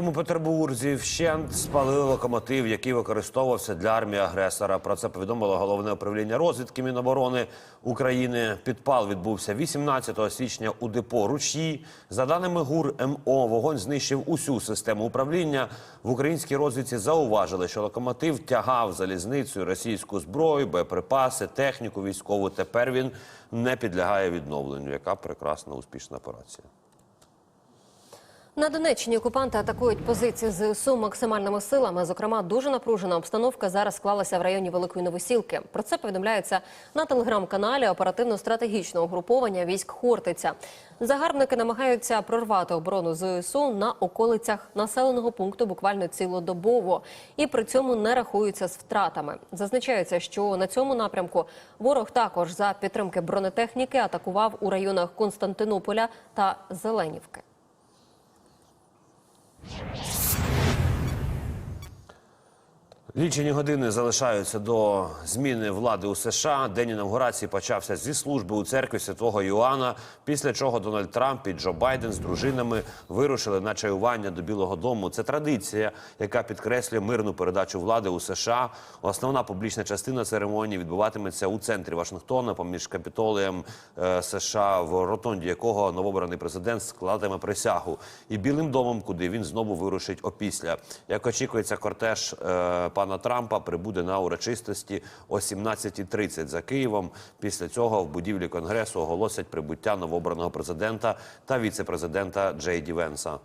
У Петербурзі вщент спалили локомотив, який використовувався для армії агресора. Про це повідомило головне управління розвідки Міноборони України. Підпал відбувся 18 січня у депо Ручі. За даними ГУР МО, вогонь знищив усю систему управління. В українській розвідці зауважили, що локомотив тягав залізницею російську зброю, боєприпаси, техніку військову. Тепер він не підлягає відновленню. Яка прекрасна успішна операція. На Донеччині окупанти атакують позиції ЗСУ максимальними силами. Зокрема, дуже напружена обстановка зараз склалася в районі Великої Новосілки. Про це повідомляється на телеграм-каналі оперативно-стратегічного угруповання військ Хортиця. Загарбники намагаються прорвати оборону ЗСУ на околицях населеного пункту буквально цілодобово і при цьому не рахуються з втратами. Зазначається, що на цьому напрямку ворог також за підтримки бронетехніки атакував у районах Константинополя та Зеленівки. Лічені години залишаються до зміни влади у США. День інавгурації почався зі служби у церкві святого Йоанна, після чого Дональд Трамп і Джо Байден з дружинами вирушили на чаювання до Білого Дому. Це традиція, яка підкреслює мирну передачу влади у США. Основна публічна частина церемонії відбуватиметься у центрі Вашингтона, поміж капітолієм е, США, в ротонді якого новобраний президент складатиме присягу, і Білим домом, куди він знову вирушить опісля. Як очікується, кортеж е, пана Трампа прибуде на урочистості о 17.30 за Києвом. Після цього в будівлі конгресу оголосять прибуття новообраного президента та віце-президента Джей Ді Венса.